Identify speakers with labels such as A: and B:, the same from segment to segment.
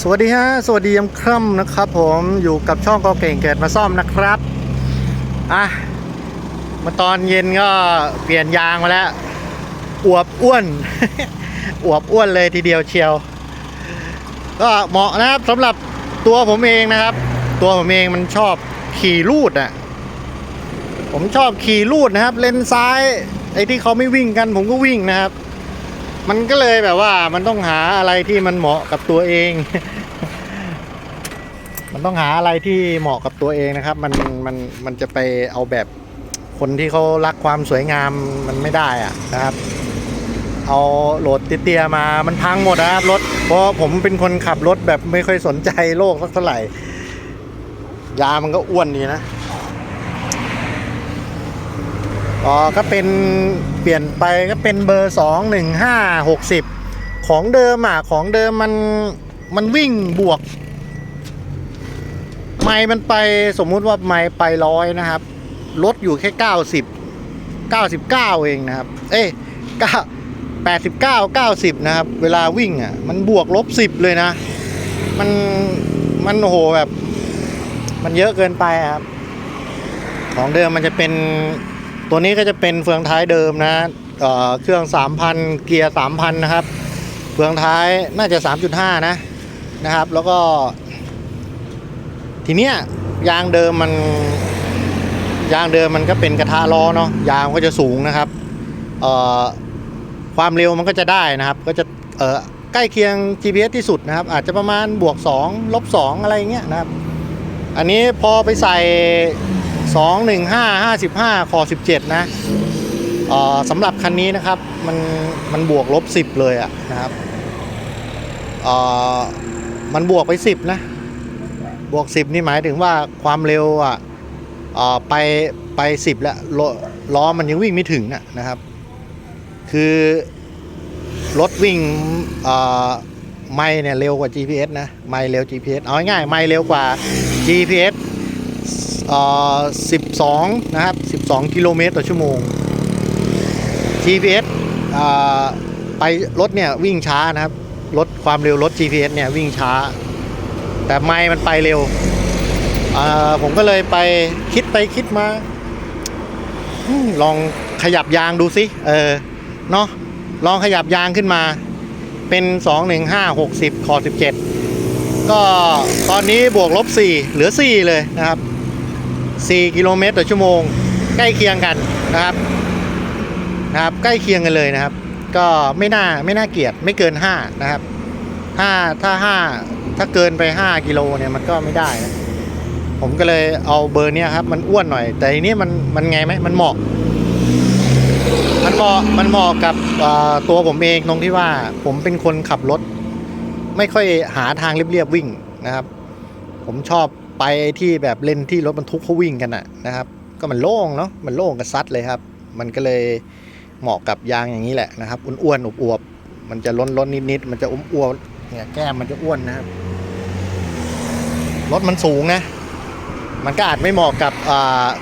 A: สวัสดีฮะ สวัสดียามค่ำนะครับผมอยู่กับช่องกอเก่งเกิดมาซ่อมนะครับอะมาตอนเย็นก็เปลี่ยนยางมาแล้ว อวบอ้วน อวบอ้วนเลยทีเดียวเชียว ก็เหมาะนะครับสำหรับตัวผมเองนะครับ ตัวผมเองมันชอบขี่ลูดอะผมชอบขี่ลูดนะครับ เลนซ้ายไอ้ที่เขาไม่วิ่งกันผมก็วิ่งนะครับ มันก็เลยแบบว่ามันต้องหาอะไรที่มันเหมาะกับตัวเอง มันต้องหาอะไรที่เหมาะกับตัวเองนะครับ มันมันมันจะไปเอาแบบคนที่เขารักความสวยงามมันไม่ได้อะนะครับ เอาโหลดเตี้ยมามันพังหมดนะครับรถเพราะผมเป็นคนขับรถแบบไม่ค่อยสนใจโลกสักเท่าไหร่ยามันก็อ้วนดีนะ อ๋อก็เป็นเปลี่ยนไปก็เป็นเบอร์สองหนึ่งห้าหกสิบของเดิมอะของเดิมมันมันวิ่งบวก ไมล์มันไปสมมุติว่าไมล์ไปร้อยนะครับ ลดอยู่แค่เก้าสิบเก้าสิบเก้าเองนะครับ เอ้ยเก้าแปดสิบเก้าเก้าสิบนะครับ เวลาวิ่งอะมันบวกลบสิบเลยนะ มันมันโหแบบ มันเยอะเกินไปครับ ของเดิมมันจะเป็น ตัวนี้ก็จะเป็นเฟืองท้ายเดิมนะเเครื่อง 3,000 เกียร์ 3,000 นะครับ เฟืองท้ายน่าจะ 3.5 นะนะครับ แล้วก็ ทีเนี้ยยางเดิมมันยางเดิมมันก็เป็นกระทะล้อเนาะยางก็จะสูงนะครับความเร็วมันก็จะได้นะครับ ก็จะใกล้เคียง GPS ที่สุดนะครับ อาจจะประมาณบวก2ลบ2อะไรเงี้ยนะครับ อันนี้พอไปใส่ 2 1 5 55คอ17 นะเออสำหรับคันนี้นะครับมันมันบวกลบ 10 เลยอะนะครับเออมันบวกไป 10 นะ บวก 10 นี่หมายถึงว่าความเร็วอะเออไปไป 10 แล้วล้อล้อมันยังวิ่งไม่ถึงนะนะครับ คือรถวิ่งเออไม่เนี่ยเร็วกว่า GPS นะ ไม่เร็ว GPS เอาง่ายไม่เร็วกว่า GPS เอ่อ 12 นะครับ 12 กิโลเมตรต่อชั่วโมง GPS ไปรถเนี่ยวิ่งช้านะครับ รถความเร็วรถ GPS เนี่ยวิ่งช้า แต่ไม่มันไปเร็วเออผมก็เลยไปคิดไปคิดมา ลองขยับยางดูสิ เออ เนาะลองขยับยางขึ้นมา เป็น 215 60คอ17 ก็ตอนนี้บวกลบ 4 เหลือ 4 เลยนะครับ 4 กิโลเมตรต่อชั่วโมง ใกล้เคียงกันนะครับนะครับ ใกล้เคียงกันเลยนะครับ ก็ไม่น่าไม่น่าเกลียดไม่เกิน 5 นะครับ ถ้าถ้า 5 ถ้าเกินไป 5 กิโลเนี่ยมันก็ไม่ได้นะผมก็เลยเอาเบอร์เนี้ยครับ มันอ้วนหน่อย แต่ทีนี้มันมันไงไหมมันเหมาะ มันเหมาะมันเหมาะกับตัวผมเองตรงที่ว่าผมเป็นคนขับรถ ไม่ค่อยหาทางเรียบๆวิ่งนะครับ ผมชอบ ไปที่แบบเล่นที่รถบรรทุกเขาวิ่งกันนะนะครับ ก็มันโล่งเนาะมันโล่งกับซัดเลยครับ มันก็เลยเหมาะกับยางอย่างนี้แหละนะครับอ้วนๆอวบๆมันจะล้นล้นๆนิดๆมันจะอ้วนๆเนี่ยแก้มมันจะอ้วนนะครับรถมันสูงนะ มันก็อาจไม่เหมาะกับ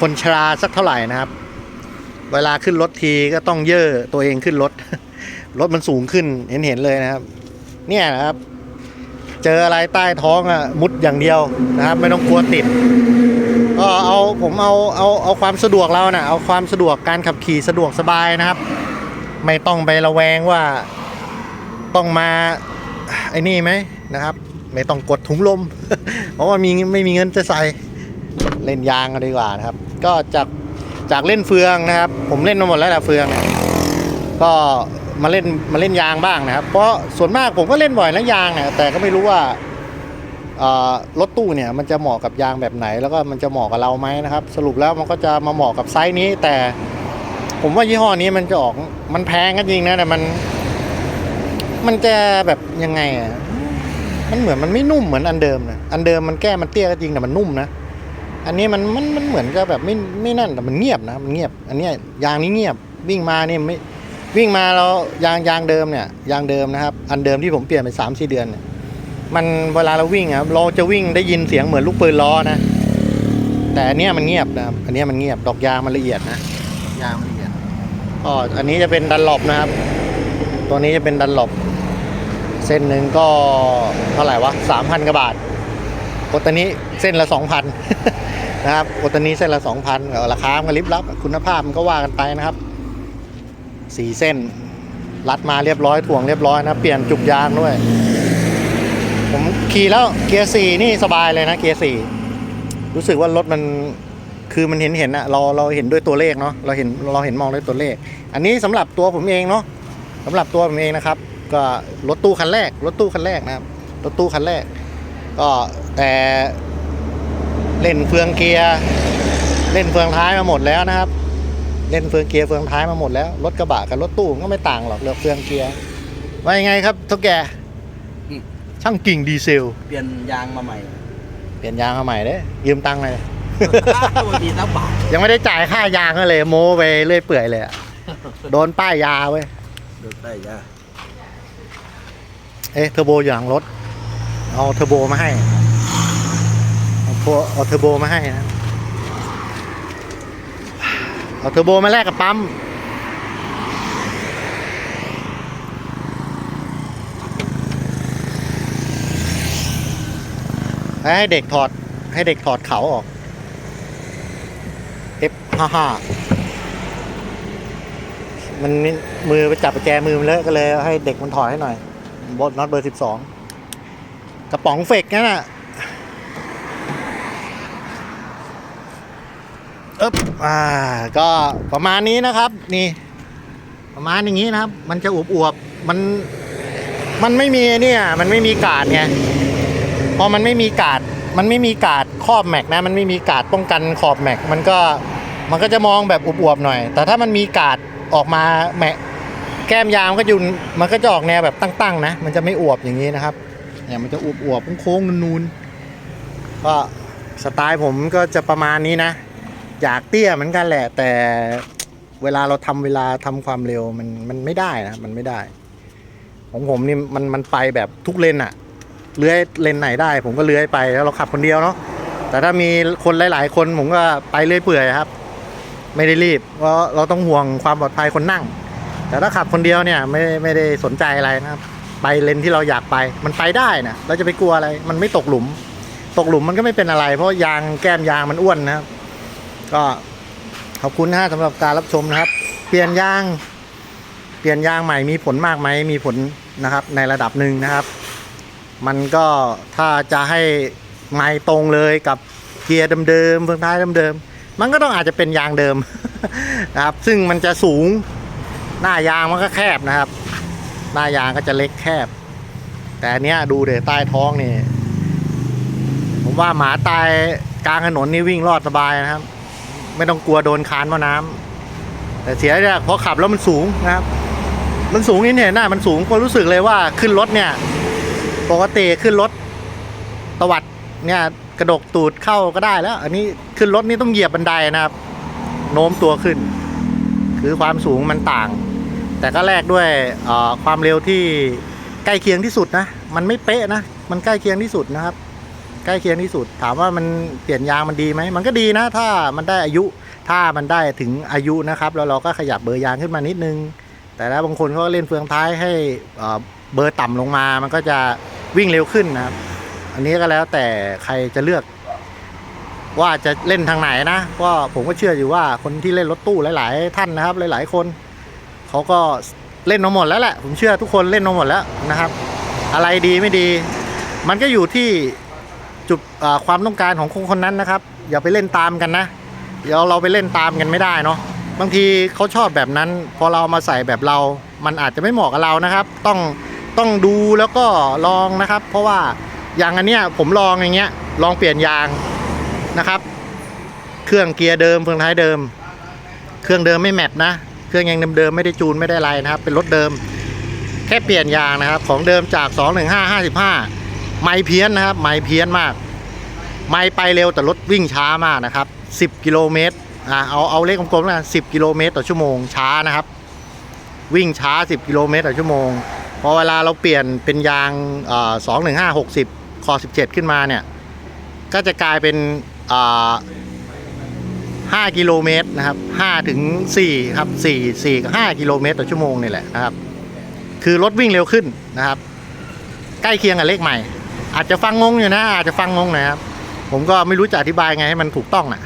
A: คนชราสักเท่าไหร่นะครับ เวลาขึ้นรถทีก็ต้องเย่อตัวเองขึ้นรถ รถมันสูงขึ้นเห็นเห็นเลยนะครับ เนี่ยนะครับ เจออะไรใต้ท้องอะมุดอย่างเดียวนะครับ ไม่ต้องกลัวติดก็เอาผมเอาเอาเอาความสะดวกเรานะ่ะเอาความสะดวกการขับขี่สะดวกสบายนะครับ ไม่ต้องไประแวงว่าต้องมาไอ้นี่ไหมนะครับ ไม่ต้องกดถุงลม เพราะว่ามีไม่มีเงินจะใส่เล่นยางกันดีกว่านะครับ ก็จากจากเล่นเฟืองนะครับ ผมเล่นมาหมดแล้วแหละเฟือง ก็ มาเล่นมาเล่นยางบ้างนะครับ เพราะส่วนมากผมก็เล่นบ่อยนะยางเนี่ยแต่ก็ไม่รู้ว่ารถตู้เนี่ยมันจะเหมาะกับยางแบบไหน แล้วก็มันจะเหมาะกับเราไหมนะครับ สรุปแล้วมันก็จะมาเหมาะกับไซส์นี้ แต่ผมว่ายี่ห้อนี้มันจะออกมันแพงก็จริงนะแต่มัน มันจะแบบยังไงอะมันเหมือนมันไม่นุ่มเหมือนอันเดิมนะอันเดิมมันแก้มันเตี้ยก็จริงแต่มันนุ่มนะอันนี้มันมันมันเหมือนกับแบบไม่ไม่นั่นแต่มันเงียบนะมันเงียบ อันนี้ยางนี้เงียบวิ่งมาเนี่ยไม่ วิ่งมาเรายางยางเดิมเนี่ยยางเดิมนะครับ อันเดิมที่ผมเปลี่ยนไปสามสี่เดือนเนี่ยมันเวลาเราวิ่งอะเราจะวิ่งได้ยินเสียงเหมือนลูกปืนล้อนะ แต่อันเนี้ยมันเงียบนะครับอันเนี้ยมันเงียบดอกยางมันละเอียดนะยางมันละเอียดก็อันนี้จะเป็นดันหลบนะครับ ตัวนี้จะเป็นดันหลบเส้นหนึ่งก็เท่าไหร่วะสามพันกว่าบาทโอตานี้เส้นละสองพันนะครับโอตานี้เส้นละสองพันราคามันก็ลิบลับ คุณภาพมันก็ว่ากันไปนะครับ สี่เส้น รัดมาเรียบร้อยถ่วงเรียบร้อยนะ เปลี่ยนจุกยางด้วย ผมขี่แล้วเกียร์สี่นี่สบายเลยนะเกียร์สี่รู้สึกว่ารถมันคือมันเห็นเห็นอะเราเราเห็นด้วยตัวเลขเนาะเราเห็นเราเห็นมองด้วยตัวเลข อันนี้สำหรับตัวผมเองเนาะสำหรับตัวผมเองนะครับ ก็รถตู้คันแรก รถตู้คันแรกนะครับรถตู้คันแรก ก็แต่เล่นเฟืองเกียร์เล่นเฟืองท้ายมาหมดแล้วนะครับ เล่นเฟืองเกียร์เฟืองท้ายมาหมดแล้วรถกระบะกับรถตู้มันก็ไม่ต่างหรอกเรื่องเฟืองเกียร์ว่ายังไงครับทุกแก
B: อืม
A: ช่างกิ่งดีเซล
B: เปลี่ยนยางมาใหม่
A: เปลี่ยนยางมาใหม่เด้ยืมตังค์เลย
B: บางทีสักบาท
A: ยังไม่ได้จ่ายค่ายางเลยโม้ไปเรื่อยเปื่อยเลยอะโดนป้ายยาเว้ย
B: เดินได้ยา
A: เอ๊ะเทอร์โบอยู่หลังรถ เอาเทอร์โบมาให้ เอาโทเอาเทอร์โบมาให้นะ เอาเทอร์โบมาแลกกับปั๊มให้เด็กถอดให้เด็กถอดเขาออก F ห้าห้ามันมือไปจับประแจมือมันเลอะก็เลยให้เด็กมันถอดให้หน่อยบทน็อตเบอร์สิบสองกระป๋องเฟกนั่นน่ะเอ๊ บอ่าก็ประมาณนี้นะครับ นี่ ประมาณอย่างนี้นะครับ มันจะอวบอวบๆมันมันไม่มีเนี่ยมันไม่มีกาดไงพอมันไม่มีกาดมันไม่มีกาดครอบแม็กนะมันไม่มีกาดป้องกันขอบแม็กมันก็มันก็จะมองแบบอวบๆหน่อย แต่ถ้ามันมีกาดออกมาแม็กแก้มยาวมันก็อยู่มันก็จะออกแนวแบบตั้งๆนะมันจะไม่อวบอย่างนี้นะครับเนี่ยมันจะอวบอวบๆโค้งๆนูนๆก็สไตล์ผมก็จะประมาณนี้นะ อยากเตี้ยเหมือนกันแหละ แต่เวลาเราทำเวลาทำความเร็วมันมันไม่ได้นะมันไม่ได้ ของผมนี่มันมันไปแบบทุกเลนอะเลื้อยเลนไหนได้ ผมก็เลื้อยไปแล้วเราขับคนเดียวเนาะแต่ถ้ามีคนหลาย ๆ คนผมก็ไปเรื่อยเปื่อยครับ ไม่ได้รีบเพราะเราต้องห่วงความปลอดภัยคนนั่ง แต่ถ้าขับคนเดียวเนี่ยไม่ไม่ได้สนใจอะไรนะครับ ไปเลนที่เราอยากไปมันไปได้นะเราจะไปกลัวอะไร มันไม่ตกหลุม ตกหลุมมันก็ไม่เป็นอะไร เพราะยางแก้มยางมันอ้วนนะครับ ก็ขอบคุณนะฮะสำหรับการรับชมนะครับ เปลี่ยนยาง เปลี่ยนยางใหม่มีผลมากไหมมีผลนะครับ ในระดับหนึ่งนะครับ มันก็ถ้าจะให้ไม่ตรงเลยกับเกียร์เดิมๆเฟืองท้ายเดิมๆมันก็ต้องอาจจะเป็นยางเดิมนะครับ ซึ่งมันจะสูงหน้ายางมันก็แคบนะครับ หน้ายางก็จะเล็กแคบ แต่อันเนี้ยดูเดี๋ยวใต้ท้องนี่ ผมว่าหมาตายกลางถนนนี่วิ่งรอดสบายนะครับ ไม่ต้องกลัวโดนคานว่าน้ำแต่เสียเนี่ยพอขับแล้วมันสูงนะครับ มันสูงนี่เนี่ยหน้ามันสูงก็รู้สึกเลยว่าขึ้นรถเนี่ย ปกติขึ้นรถตวัดเนี่ยกระดกตูดเข้าก็ได้แล้ว อันนี้ขึ้นรถนี่ต้องเหยียบบันไดนะครับ โน้มตัวขึ้น คือความสูงมันต่าง แต่ก็แลกด้วยความเร็วที่ใกล้เคียงที่สุดนะ มันไม่เป๊ะนะ มันใกล้เคียงที่สุดนะครับ ใกล้เคียงที่สุด ถามว่ามันเปลี่ยนยางมันดีไหมมันก็ดีนะ ถ้ามันได้อายุถ้ามันได้ถึงอายุนะครับ แล้วเราก็ขยับเบอร์ยางขึ้นมานิดนึง แต่แล้วบางคนเขาก็เล่นเฟืองท้ายให้เบอร์ต่ำลงมา มันก็จะวิ่งเร็วขึ้นนะครับ อันนี้ก็แล้วแต่ใครจะเลือก ว่าจะเล่นทางไหนนะก็ผมก็เชื่ออยู่ว่าคนที่เล่นรถตู้หลาย ๆ ท่านนะครับ หลาย ๆ คนเขาก็เล่นมาหมดแล้วแหละผมเชื่อทุกคนเล่นมาหมดแล้วนะครับ อะไรดีไม่ดี มันก็อยู่ที่ จุดความต้องการของคนคนนั้นนะครับ อย่าไปเล่นตามกันนะเดี๋ยวเราไปเล่นตามกันไม่ได้เนาะบางทีเขาชอบแบบนั้น พอเราเอามาใส่แบบเรา มันอาจจะไม่เหมาะกับเรานะครับ ต้องต้องดูแล้วก็ลองนะครับ เพราะว่าอย่างอันเนี้ยผมลองอย่างเงี้ย ลองเปลี่ยนยางนะครับ เครื่องเกียร์เดิมเฟืองท้ายเดิม เครื่องเดิมไม่แมทนะเครื่องยังเดิมๆไม่ได้จูนไม่ได้อะไรนะครับ เป็นรถเดิม แค่เปลี่ยนยางนะครับ ของเดิมจาก 215 55 ไม่เพี้ยนนะครับ ไม่เพี้ยนมาก ไม่ไปเร็วแต่รถวิ่งช้ามากนะครับ 10 กิโลเมตรอ่าเอาเอาเลขกลมๆนะ10กิโลเมตรต่อชั่วโมงช้านะครับ วิ่งช้า 10 กิโลเมตรต่อชั่วโมงพอเวลาเราเปลี่ยนเป็นยางสองหนึ่งห้า215 60คอ17ขึ้นมาเนี่ย ก็จะกลายเป็นอ่ากิโลเมตรนะครับ5ถึง4ครับ4 4กับ5กิโลเมตรต่อชั่วโมงนี่แหละนะครับ คือรถวิ่งเร็วขึ้นนะครับ ใกล้เคียงกับเลขใหม่ อาจจะฟังงงอยู่นะ อาจจะฟังงงหน่อยครับ ผมก็ไม่รู้จะอธิบายไงให้มันถูกต้องนะ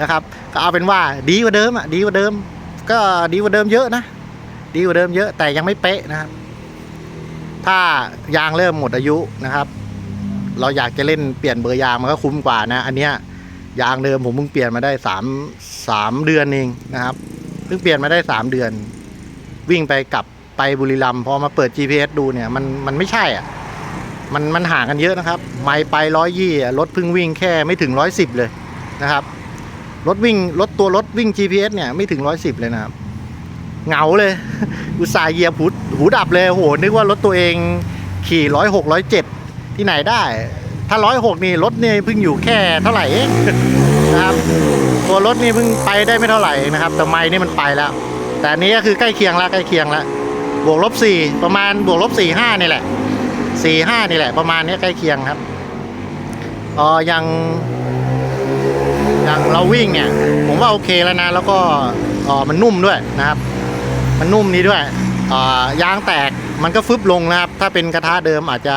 A: นะครับ ก็เอาเป็นว่าดีกว่าเดิมอะดีกว่าเดิม ก็ดีกว่าเดิมเยอะนะ ดีกว่าเดิมเยอะแต่ยังไม่เป๊ะนะครับ ถ้ายางเริ่มหมดอายุนะครับ เราอยากจะเล่นเปลี่ยนเบอร์ยางมันก็คุ้มกว่านะ อันเนี้ยยางเดิมผมเพิ่งเปลี่ยนมาได้สามสามเดือนเองนะครับ เพิ่งเปลี่ยนมาได้สามเดือน วิ่งไปกลับไปบุรีรัมย์พอมาเปิด GPS ดูเนี่ยมันมันไม่ใช่อะ มันมันห่างกันเยอะนะครับ ไม่ไปร้อยยี่รถเพิ่งวิ่งแค่ไม่ถึงร้อยสิบเลยนะครับ รถวิ่งรถตัวรถวิ่ง GPS เนี่ยไม่ถึงร้อยสิบเลยนะครับ เหงาเลย อุตส่าห์เหยียบหูหูดับเลยโหนึกว่ารถตัวเองขี่ร้อยหกร้อยเจ็ดที่ไหนได้ ถ้าร้อยหกนี่รถเนี่ยเพิ่งอยู่แค่เท่าไหร่เองนะครับ ตัวรถนี่เพิ่งไปได้ไม่เท่าไหร่นะครับ แต่ไม้นี่มันไปแล้ว แต่อันนี้ก็คือใกล้เคียงแล้วใกล้เคียงแล้วบวกลบสี่ประมาณบวกลบสี่ห้านี่แหละ สี่ห้านี่แหละประมาณนี้ใกล้เคียงครับเออยังยังเราวิ่งเนี่ย ผมว่าโอเคแล้วนะ แล้วก็เออมันนุ่มด้วยนะครับ มันนุ่มนี้ด้วยอ่อยางแตกมันก็ฟึบลงนะครับ ถ้าเป็นกระทะเดิมอาจจะ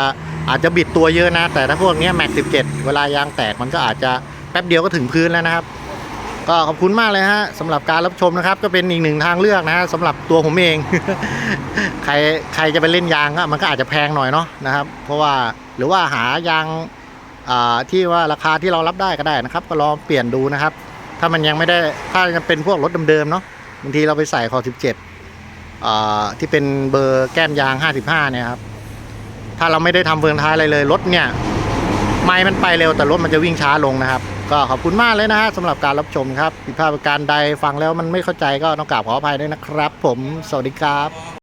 A: อาจจะบิดตัวเยอะนะ แต่ถ้าพวกนี้แม็กสิบเจ็ดเวลายางแตกมันก็อาจจะแป๊บเดียวก็ถึงพื้นแล้วนะครับ ก็ขอบคุณมากเลยฮะสำหรับการรับชมนะครับ ก็เป็นอีกหนึ่งทางเลือกนะฮะสำหรับตัวผมเอง ใครใครจะไปเล่นยางก็มันก็อาจจะแพงหน่อยเนาะนะครับ เพราะว่าหรือว่าหายางที่ว่าราคาที่เรารับได้ก็ได้นะครับ ก็ลองเปลี่ยนดูนะครับ ถ้ามันยังไม่ได้ถ้ายังเป็นพวกรถเดิมๆเนาะบางทีเราไปใส่คอ17อที่เป็นเบอร์แก้มยาง 55 เนี่ยครับถ้าเราไม่ได้ทำเฟืองท้ายอะไรเลยรถเนี่ย ไม่มันไปเร็วแต่รถมันจะวิ่งช้าลงนะครับ ก็ขอบคุณมากเลยนะฮะสำหรับการรับชมครับผิดพลาดประการใดฟังแล้วมันไม่เข้าใจก็ต้องกราบขออภัยด้วยนะครับ ผมสวัสดีครับ